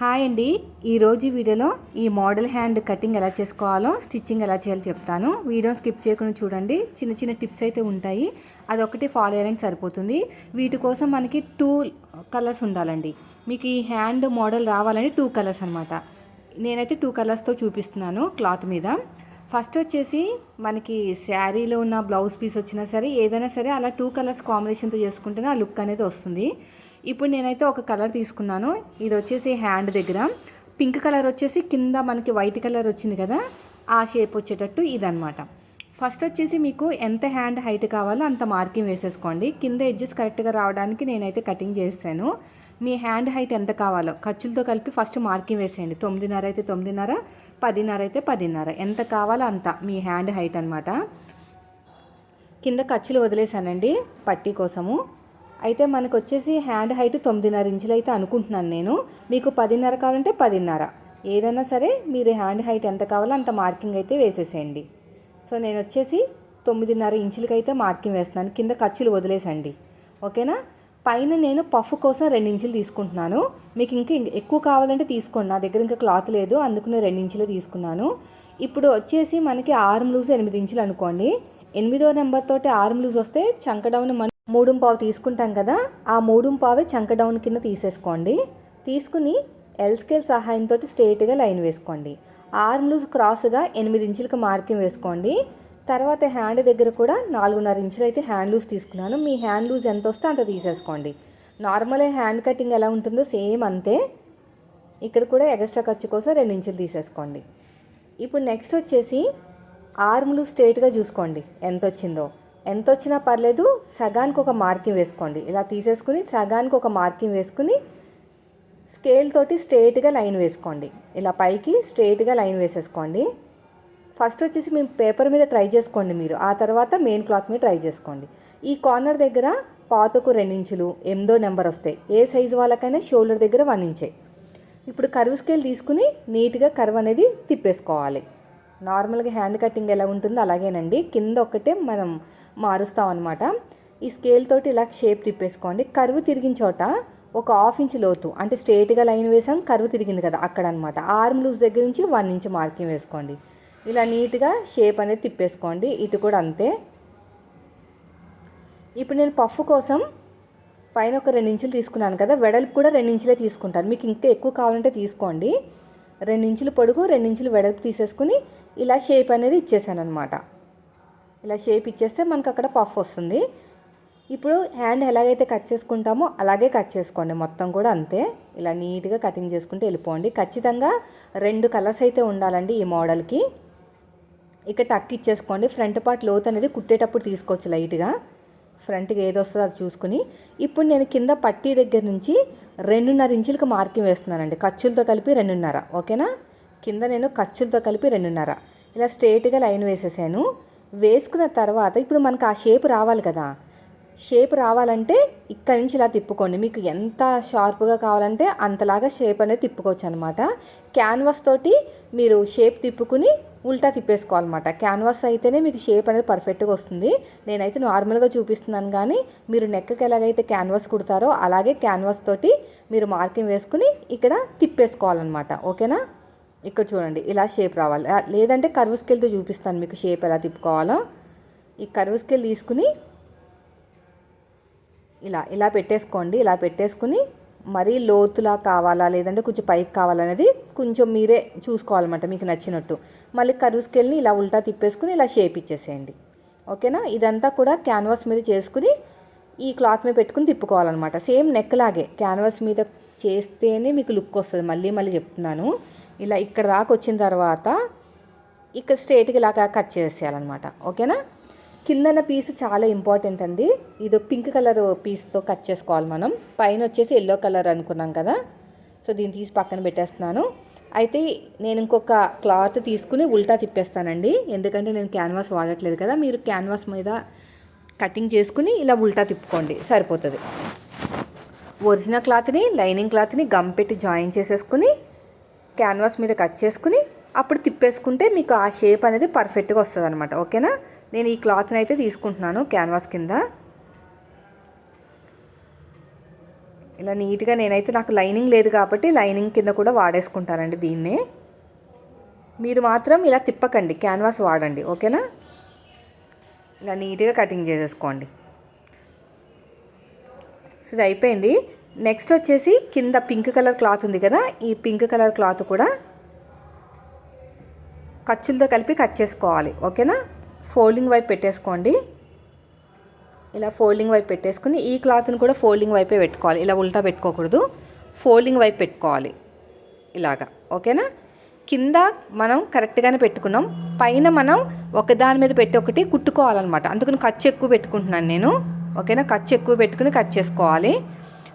Hi అండి. ఈరోజు వీడియోలో ఈ మోడల్ హ్యాండ్ కటింగ్ ఎలా చేసుకోవాలో స్టిచ్చింగ్ ఎలా చేయాలో చెప్తాను. వీడియో స్కిప్ చేయకుండా చూడండి. చిన్న చిన్న టిప్స్ అయితే ఉంటాయి. అదొకటి ఫాలో అయ్యాలంటే సరిపోతుంది. వీటి కోసం మనకి టూ కలర్స్ ఉండాలండి. మీకు ఈ హ్యాండ్ మోడల్ రావాలని టూ కలర్స్ అనమాట నేనైతే టూ కలర్స్తో చూపిస్తున్నాను క్లాత్ మీద. ఫస్ట్ వచ్చేసి మనకి శారీలో ఉన్న బ్లౌజ్ పీస్ వచ్చినా సరే ఏదైనా సరే అలా టూ కలర్స్ కాంబినేషన్తో చేసుకుంటేనే ఆ లుక్ అనేది వస్తుంది. ఇప్పుడు నేనైతే ఒక కలర్ తీసుకున్నాను. ఇది వచ్చేసి హ్యాండ్ దగ్గర. పింక్ కలర్ వచ్చేసి కింద మనకి వైట్ కలర్ వచ్చింది కదా ఆ షేప్ వచ్చేటట్టు ఇదనమాట ఫస్ట్ వచ్చేసి మీకు ఎంత హ్యాండ్ హైట్ కావాలో అంత మార్కింగ్ వేసేసుకోండి. కింద ఎడ్జెస్ కరెక్ట్గా రావడానికి నేనైతే కటింగ్ చేస్తాను. మీ హ్యాండ్ హైట్ ఎంత కావాలో ఖర్చులతో కలిపి ఫస్ట్ మార్కింగ్ వేసేయండి. తొమ్మిదిన్నర అయితే తొమ్మిదిన్నర పదిన్నర అయితే పదిన్నర. ఎంత కావాలో అంత మీ హ్యాండ్ హైట్ అనమాట కింద ఖర్చులు వదిలేసానండి పట్టీ కోసము. అయితే మనకు వచ్చేసి హ్యాండ్ హైట్ తొమ్మిదిన్నర ఇంచులు అయితే అనుకుంటున్నాను నేను. మీకు పదిన్నర కావాలంటే పదిన్నర. ఏదైనా సరే మీరు హ్యాండ్ హైట్ ఎంత కావాలో అంత మార్కింగ్ అయితే వేసేసేయండి. సో నేను వచ్చేసి తొమ్మిదిన్నర ఇంచులకి అయితే మార్కింగ్ వేస్తున్నాను. కింద ఖర్చులు వదిలేసండి. ఓకేనా? పైన నేను పఫ్ కోసం రెండు ఇంచులు తీసుకుంటున్నాను. మీకు ఇంకా ఎక్కువ కావాలంటే తీసుకోండి. నా దగ్గర ఇంకా క్లాత్ లేదు. అందుకు నేను రెండు ఇంచులు తీసుకున్నాను. ఇప్పుడు వచ్చేసి మనకి ఆర్మ్ లూజ్ ఎనిమిది ఇంచులు అనుకోండి. ఎనిమిదో నెంబర్ తోటి ఆర్మ్ లూజ్ వస్తే చంక డౌన్ మూడు పావు తీసుకుంటాం కదా ఆ మూడు పావే చంక డౌన్ కింద తీసేసుకోండి. తీసుకుని ఎల్ స్కేల్ సహాయంతో స్ట్రేట్గా లైన్ వేసుకోండి. ఆర్మ్ లూజ్ క్రాస్గా ఎనిమిది ఇంచులకు మార్కింగ్ వేసుకోండి. తర్వాత హ్యాండ్ దగ్గర కూడా నాలుగున్నర ఇంచులు అయితే హ్యాండ్ లూజ్ తీసుకున్నాను. మీ హ్యాండ్ లూజ్ ఎంత వస్తే అంత తీసేసుకోండి. నార్మల్ హ్యాండ్ కటింగ్ ఎలా ఉంటుందో సేమ్ అంతే. ఇక్కడ కూడా ఎక్స్ట్రా ఖర్చు కోసం రెండు ఇంచులు తీసేసుకోండి. ఇప్పుడు నెక్స్ట్ వచ్చేసి ఆర్ములు స్ట్రేట్గా చూసుకోండి. ఎంత వచ్చిందో. ఎంత వచ్చినా పర్లేదు సగానికి ఒక మార్కింగ్ వేసుకోండి. ఇలా తీసేసుకుని సగానికి ఒక మార్కింగ్ వేసుకుని స్కేల్ తోటి స్ట్రేట్గా లైన్ వేసుకోండి. ఇలా పైకి స్ట్రేట్గా లైన్ వేసేసుకోండి. ఫస్ట్ వచ్చేసి మేము పేపర్ మీద ట్రై చేసుకోండి మీరు. ఆ తర్వాత మెయిన్ క్లాత్ మీద ట్రై చేసుకోండి. ఈ కార్నర్ దగ్గర పాతకు రెండించులు ఎనిమిదో నెంబర్ వస్తాయి. ఏ సైజు వాళ్ళకైనా షోల్డర్ దగ్గర వన్ ఇంచే. ఇప్పుడు కరువు స్కేల్ తీసుకుని నీట్గా కర్వ్ అనేది తిప్పేసుకోవాలి. నార్మల్గా హ్యాండ్ కటింగ్ ఎలా ఉంటుందో అలాగేనండి. కింద ఒక్కటే మనం మారుస్తాం అనమాట ఈ స్కేల్ తోటి ఇలా షేప్ తిప్పేసుకోండి. కరువు తిరిగిన చోట ఒక హాఫ్ ఇంచ్ లోతు అంటే స్ట్రేట్గా లైన్ వేసాం కరువు తిరిగింది కదా అక్కడ అనమాట ఆర్మ్ లూజ్ దగ్గర నుంచి వన్ ఇంచ్ మార్కింగ్ వేసుకోండి. ఇలా నీట్గా షేప్ అనేది తిప్పేసుకోండి. ఇటు కూడా అంతే. ఇప్పుడు నేను పఫ్ కోసం పైన ఒక రెండు ఇంచులు తీసుకున్నాను కదా వెడల్పు కూడా రెండించులే తీసుకుంటాను. మీకు ఇంకా ఎక్కువ కావాలంటే తీసుకోండి. రెండు ఇంచులు పొడుగు రెండు ఇంచులు వెడల్పు తీసేసుకుని ఇలా షేప్ అనేది ఇచ్చేసాను అనమాట ఇలా షేప్ ఇచ్చేస్తే మనకు అక్కడ పఫ్ వస్తుంది. ఇప్పుడు హ్యాండ్ ఎలాగైతే కట్ చేసుకుంటామో అలాగే కట్ చేసుకోండి. మొత్తం కూడా అంతే. ఇలా నీట్గా కటింగ్ చేసుకుంటే వెళ్ళిపోండి. ఖచ్చితంగా రెండు కలర్స్ అయితే ఉండాలండి ఈ మోడల్కి. ఇక టక్ ఇచ్చేసుకోండి. ఫ్రంట్ పార్ట్ లోత్ అనేది కుట్టేటప్పుడు తీసుకోవచ్చు లైట్గా. ఫ్రంట్కి ఏది వస్తుందో అది చూసుకుని. ఇప్పుడు నేను కింద పట్టీ దగ్గర నుంచి రెండున్నర ఇంచులకు మార్కింగ్ వేస్తున్నానండి. ఖర్చులతో కలిపి రెండున్నర. ఓకేనా? కింద నేను ఖర్చులతో కలిపి రెండున్నర. ఇలా స్ట్రేట్గా లైన్ వేసేసాను. వేసుకున్న తర్వాత ఇప్పుడు మనకు ఆ షేప్ రావాలి కదా. షేప్ రావాలంటే ఇక్కడ నుంచి ఇలా తిప్పుకోండి. మీకు ఎంత షార్ప్గా కావాలంటే అంతలాగా షేప్ అనేది తిప్పుకోవచ్చు అనమాట క్యాన్వాస్ తోటి మీరు షేప్ తిప్పుకుని ఉల్టా తిప్పేసుకోవాలన్నమాట. క్యాన్వాస్ అయితేనే మీకు షేప్ అనేది పర్ఫెక్ట్గా వస్తుంది. నేనైతే నార్మల్గా చూపిస్తున్నాను కానీ మీరు నెక్కకి ఎలాగైతే క్యాన్వాస్ కుడతారో అలాగే క్యాన్వాస్ తోటి మీరు మార్కింగ్ వేసుకుని ఇక్కడ తిప్పేసుకోవాలన్నమాట. ఓకేనా? ఇక్కడ చూడండి ఇలా షేప్ రావాలి. లేదంటే కర్వ్ స్కేల్తో చూపిస్తాను మీకు షేప్ ఎలా తిప్పుకోవాలో. ఈ కర్వ్ స్కేల్ తీసుకుని ఇలా ఇలా పెట్టేసుకోండి ఇలా పెట్టేసుకుని మరీ లోతులా కావాలా లేదంటే కొంచెం పైకి కావాలనేది కొంచెం మీరే చూసుకోవాలన్నమాట మీకు నచ్చినట్టు. మళ్ళీ కర్వ్ స్కేల్ని ఇలా ఉల్టా తిప్పేసుకుని ఇలా షేప్ ఇచ్చేసేయండి. ఓకేనా? ఇదంతా కూడా క్యాన్వాస్ మీద చేసుకుని ఈ క్లాత్ మీద పెట్టుకుని తిప్పుకోవాలన్నమాట. సేమ్ నెక్ లాగే క్యాన్వాస్ మీద చేస్తేనే మీకు లుక్ వస్తుంది. మళ్ళీ మళ్ళీ చెప్తున్నాను. ఇలా ఇక్కడ దాకా వచ్చిన తర్వాత ఇక్కడ స్ట్రేట్గా ఇలాగా కట్ చేసేయాలన్నమాట. ఓకేనా? కిందన పీస్ చాలా ఇంపార్టెంట్ అండి. ఇది పింక్ కలర్ పీస్తో కట్ చేసుకోవాలి మనం. పైన వచ్చేసి ఎల్లో కలర్ అనుకున్నాం కదా. సో దీన్ని తీసి పక్కన పెట్టేస్తున్నాను. అయితే నేను ఇంకొక క్లాత్ తీసుకుని ఉల్టా తిప్పేస్తానండి. ఎందుకంటే నేను క్యాన్వాస్ వాడట్లేదు కదా. మీరు క్యాన్వాస్ మీద కటింగ్ చేసుకుని ఇలా ఉల్టా తిప్పుకోండి. సరిపోతుంది. ఒరిజినల్ క్లాత్ని లైనింగ్ క్లాత్ని గమ్ పెట్టి జాయిన్ చేసేసుకుని క్యాన్వాస్ మీద కట్ చేసుకుని అప్పుడు తిప్పేసుకుంటే మీకు ఆ షేప్ అనేది పర్ఫెక్ట్గా వస్తుంది అనమాట ఓకేనా? నేను ఈ క్లాత్ని అయితే తీసుకుంటున్నాను క్యాన్వాస్ కింద. ఇలా నీట్గా నేనైతే నాకు లైనింగ్ లేదు కాబట్టి లైనింగ్ కింద కూడా వాడేసుకుంటానండి దీన్నే. మీరు మాత్రం ఇలా తిప్పకండి క్యాన్వాస్ వాడండి ఓకేనా? ఇలా నీట్గా కటింగ్ చేసేసుకోండి. సో ఇది అయిపోయింది. నెక్స్ట్ వచ్చేసి కింద పింక్ కలర్ క్లాత్ ఉంది కదా ఈ పింక్ కలర్ క్లాత్ కూడా ఖర్చులతో కలిపి కట్ చేసుకోవాలి ఓకేనా ఫోల్డింగ్ వైపు పెట్టేసుకోండి. ఇలా ఫోల్డింగ్ వైపు పెట్టేసుకుని ఈ క్లాత్ని కూడా ఫోల్డింగ్ వైపే పెట్టుకోవాలి ఇలా ఉల్టా పెట్టుకోకూడదు. ఫోల్డింగ్ వైపు పెట్టుకోవాలి ఇలాగా ఓకేనా కింద మనం కరెక్ట్గానే పెట్టుకున్నాం. పైన మనం ఒకదాని మీద పెట్టి ఒకటి కుట్టుకోవాలన్నమాట. అందుకని ఖర్చు ఎక్కువ పెట్టుకుంటున్నాను నేను ఓకేనా ఖర్చు ఎక్కువ పెట్టుకుని కట్ చేసుకోవాలి.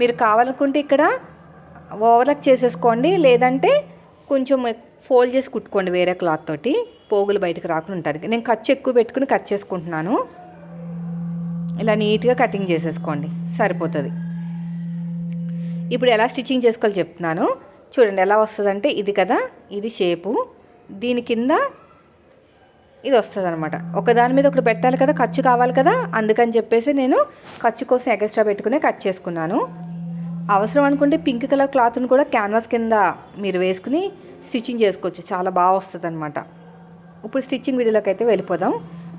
మీరు కావాలనుకుంటే ఇక్కడ ఓవర్లాక్ చేసేసుకోండి. లేదంటే కొంచెం ఫోల్డ్ చేసి కుట్టుకోండి వేరే క్లాత్ తోటి. పోగులు బయటకు రాకుండా ఉంటారు నేను ఖర్చు ఎక్కువ పెట్టుకుని కట్ చేసుకుంటున్నాను. ఇలా నీట్గా కటింగ్ చేసేసుకోండి. సరిపోతుంది. ఇప్పుడు ఎలా స్టిచ్చింగ్ చేసుకోవాలో చెప్తున్నాను. చూడండి ఎలా వస్తుందంటే ఇది కదా ఇది షేపు. దీని కింద ఇది వస్తుంది అనమాట ఒకదాని మీద ఒకటి పెట్టాలి కదా ఖర్చు కావాలి కదా. అందుకని చెప్పేసి నేను ఖర్చు కోసం ఎక్స్ట్రా పెట్టుకునే కట్ చేసుకున్నాను. అవసరం అనుకుంటే పింక్ కలర్ క్లాత్ని కూడా క్యాన్వాస్ కింద మీరు వేసుకుని స్టిచ్చింగ్ చేసుకోవచ్చు. చాలా బాగా వస్తుంది అనమాట ఇప్పుడు స్టిచ్చింగ్ వీడియోలోకి అయితే వెళ్ళిపోదాం.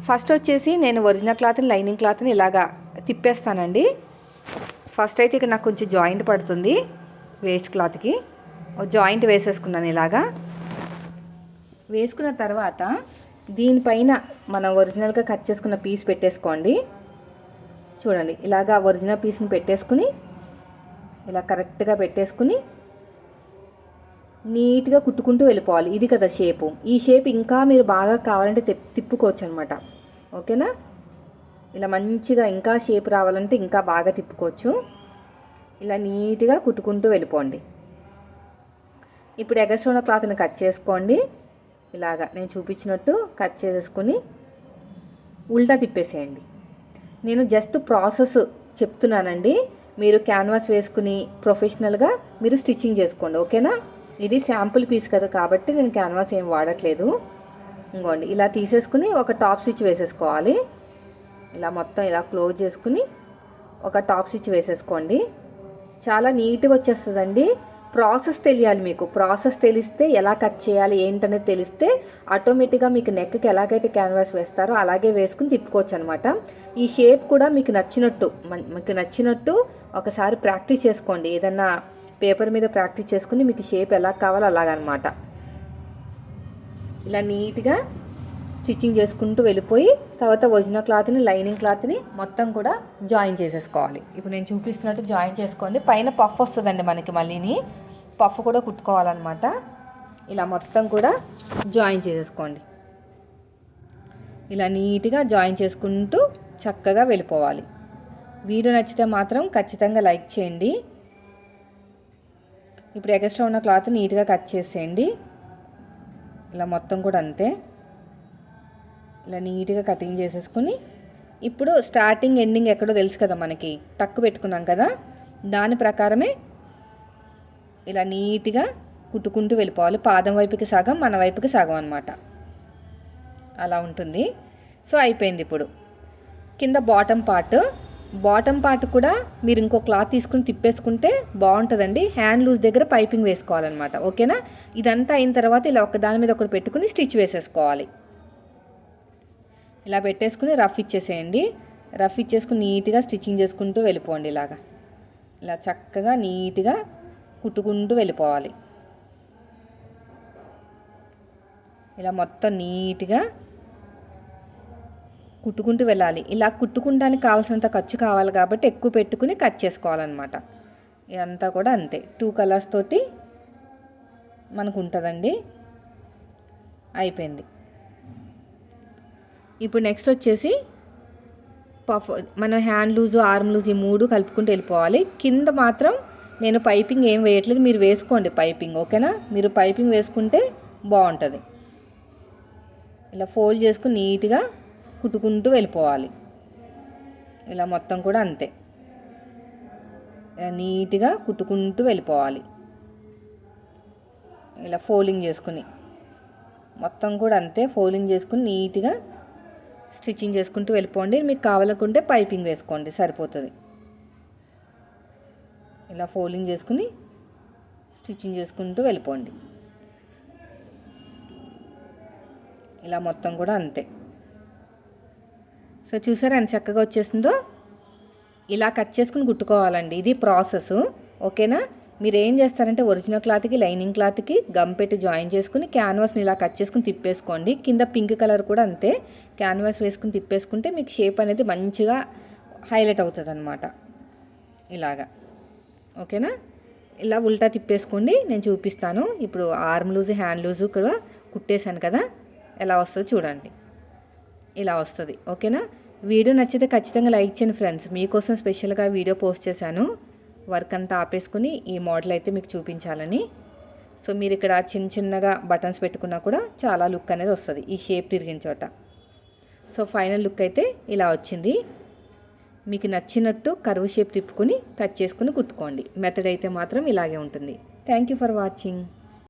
ఫస్ట్ వచ్చేసి నేను ఒరిజినల్ క్లాత్ని లైనింగ్ క్లాత్ని ఇలాగా తిప్పేస్తానండి. ఫస్ట్ అయితే ఇక్కడ నాకు కొంచెం జాయింట్ పడుతుంది వేస్ట్ క్లాత్కి. జాయింట్ వేసేసుకున్నాను ఇలాగా. వేసుకున్న తర్వాత దీనిపైన మనం ఒరిజినల్గా కట్ చేసుకున్న పీస్ పెట్టేసుకోండి. చూడండి ఇలాగా ఒరిజినల్ పీస్ని పెట్టేసుకుని ఇలా కరెక్ట్గా పెట్టేసుకుని నీట్గా కుట్టుకుంటూ వెళ్ళిపోవాలి. ఇది కదా షేపు. ఈ షేప్ ఇంకా మీరు బాగా కావాలంటే తిప్పుకోవచ్చు అనమాట ఓకేనా? ఇలా మంచిగా ఇంకా షేప్ రావాలంటే ఇంకా బాగా తిప్పుకోవచ్చు. ఇలా నీట్గా కుట్టుకుంటూ వెళ్ళిపోండి. ఇప్పుడు ఎగస్ట్రా ఉన్న క్లాత్ని కట్ చేసుకోండి. ఇలాగా నేను చూపించినట్టు కట్ చేసేసుకుని ఉల్టా తిప్పేసేయండి. నేను జస్ట్ ప్రాసెస్ చెప్తున్నానండి. మీరు క్యాన్వాస్ వేసుకుని ప్రొఫెషనల్గా మీరు స్టిచ్చింగ్ చేసుకోండి ఓకేనా ఇది శాంపుల్ పీస్ కదా కాబట్టి నేను క్యాన్వాస్ ఏం వాడట్లేదు. ఇంకోండి ఇలా తీసేసుకుని ఒక టాప్ స్టిచ్ వేసేసుకోవాలి. ఇలా మొత్తం ఇలా క్లోజ్ చేసుకుని ఒక టాప్ స్టిచ్ వేసేసుకోండి. చాలా నీట్గా వచ్చేస్తుందండి. ప్రాసెస్ తెలియాలి మీకు. ప్రాసెస్ తెలిస్తే ఎలా కట్ చేయాలి ఏంటనేది తెలిస్తే ఆటోమేటిక్గా మీకు నెక్కి ఎలాగైతే క్యాన్వాస్ వేస్తారో అలాగే వేసుకుని తిప్పుకోవచ్చు అనమాట ఈ షేప్ కూడా మీకు నచ్చినట్టు మీకు నచ్చినట్టు ఒకసారి ప్రాక్టీస్ చేసుకోండి. ఏదన్నా పేపర్ మీద ప్రాక్టీస్ చేసుకుని మీకు షేప్ ఎలా కావాలో అలాగనమాట. ఇలా నీట్గా స్టిచ్చింగ్ చేసుకుంటూ వెళ్ళిపోయి తర్వాత ఒరిజినల్ క్లాత్ని లైనింగ్ క్లాత్ని మొత్తం కూడా జాయిన్ చేసేసుకోవాలి. ఇప్పుడు నేను చూపిస్తున్నట్టు జాయిన్ చేసుకోండి. పైన పఫ్ వస్తుందండి మనకి మళ్ళీని. పఫ్ కూడా కుట్టుకోవాలన్నమాట. ఇలా మొత్తం కూడా జాయిన్ చేసేసుకోండి. ఇలా నీట్గా జాయిన్ చేసుకుంటూ చక్కగా వెళ్ళిపోవాలి. వీడియో నచ్చితే మాత్రం ఖచ్చితంగా లైక్ చేయండి. ఇప్పుడు ఎక్స్ట్రా ఉన్న క్లాత్ నీట్గా కట్ చేసేయండి. ఇలా మొత్తం కూడా అంతే. ఇలా నీట్గా కటింగ్ చేసేసుకుని ఇప్పుడు స్టార్టింగ్ ఎండింగ్ ఎక్కడో తెలుసు కదా మనకి టక్కు పెట్టుకున్నాం కదా దాని ప్రకారమే ఇలా నీట్గా కుట్టుకుంటూ వెళ్ళిపోవాలి. పాదం వైపుకి సగం మన వైపుకి సగం అనమాట అలా ఉంటుంది. సో అయిపోయింది ఇప్పుడు. కింద బాటమ్ పార్ట్. బాటమ్ పార్ట్ కూడా మీరు ఇంకో క్లాత్ తీసుకుని తిప్పేసుకుంటే బాగుంటుందండి. హ్యాండ్ లూజ్ దగ్గర పైపింగ్ వేసుకోవాలన్నమాట. ఓకేనా? ఇదంతా అయిన తర్వాత ఇలా ఒక దాని మీద ఒకటి పెట్టుకుని స్టిచ్ వేసేసుకోవాలి. ఇలా పెట్టేసుకుని రఫ్ ఇచ్చేసేయండి. రఫ్ ఇచ్చేసుకుని నీట్గా స్టిచ్చింగ్ చేసుకుంటూ వెళ్ళిపోండి ఇలాగా. ఇలా చక్కగా నీట్గా కుట్టుకుంటూ వెళ్ళిపోవాలి. ఇలా మొత్తం నీట్గా కుట్టుకుంటూ వెళ్ళాలి. ఇలా కుట్టుకుంటానికి కావాల్సినంత ఖర్చు కావాలి కాబట్టి ఎక్కువ పెట్టుకుని కట్ చేసుకోవాలన్నమాట. ఇదంతా కూడా అంతే. టూ కలర్స్ తోటి మనకు ఉంటుందండి. అయిపోయింది. ఇప్పుడు నెక్స్ట్ వచ్చేసి పఫ్ మనం హ్యాండ్ లూజు ఆర్మ్ లూజ్ ఈ మూడు కలుపుకుంటూ వెళ్ళిపోవాలి. కింద మాత్రం నేను పైపింగ్ ఏం వేయట్లేదు మీరు వేసుకోండి పైపింగ్ ఓకేనా మీరు పైపింగ్ వేసుకుంటే బాగుంటుంది. ఇలా ఫోల్డ్ చేసుకుని నీట్గా కుట్టుకుంటూ వెళ్ళిపోవాలి. ఇలా మొత్తం కూడా అంతే. ఇలా నీట్గా కుట్టుకుంటూ వెళ్ళిపోవాలి. ఇలా ఫోల్డింగ్ చేసుకుని మొత్తం కూడా అంతే ఫోల్డింగ్ చేసుకుని నీట్గా స్టిచ్చింగ్ చేసుకుంటూ వెళ్ళిపోండి. మీకు కావాలనుకుంటే పైపింగ్ వేసుకోండి. సరిపోతుంది. ఇలా ఫోల్డింగ్ చేసుకుని స్టిచ్చింగ్ చేసుకుంటూ వెళ్ళిపోండి. ఇలా మొత్తం కూడా అంతే. సో చూసారా ఎంత చక్కగా వచ్చేసిందో? ఇలా కట్ చేసుకుని కుట్టుకోవాలండి. ఇది ప్రాసెస్. ఓకేనా? మీరు ఏం చేస్తారంటే ఒరిజినల్ క్లాత్కి లైనింగ్ క్లాత్కి గమ్ పెట్టి జాయిన్ చేసుకుని క్యాన్వాస్ని ఇలా కట్ చేసుకుని తిప్పేసుకోండి. కింద పింక్ కలర్ కూడా అంతే. క్యాన్వాస్ వేసుకుని తిప్పేసుకుంటే మీకు షేప్ అనేది మంచిగా హైలైట్ అవుతుంది అనమాట ఇలాగా. ఓకేనా? ఇలా ఉల్టా తిప్పేసుకోండి. నేను చూపిస్తాను. ఇప్పుడు ఆర్మ్ లూజ్ హ్యాండ్ లూజ్ కూడా కుట్టేశాను కదా? ఎలా వస్తుందో చూడండి. ఇలా వస్తుంది. ఓకేనా? వీడియో నచ్చితే ఖచ్చితంగా లైక్ చేయండి ఫ్రెండ్స్. మీకోసం స్పెషల్గా వీడియో పోస్ట్ చేశాను. వర్క్ అంతా ఆపేసుకుని ఈ మోడల్ అయితే మీకు చూపించాలని. సో మీరు ఇక్కడ చిన్న చిన్నగా బటన్స్ పెట్టుకున్నా కూడా చాలా లుక్ అనేది వస్తుంది ఈ షేప్ తిరిగిన చోట. సో ఫైనల్ లుక్ అయితే ఇలా వచ్చింది. మీకు నచ్చినట్టు కరువు షేప్ తిప్పుకుని కట్ చేసుకుని కుట్టుకోండి. మెథడ్ అయితే మాత్రం ఇలాగే ఉంటుంది. Thank you for watching.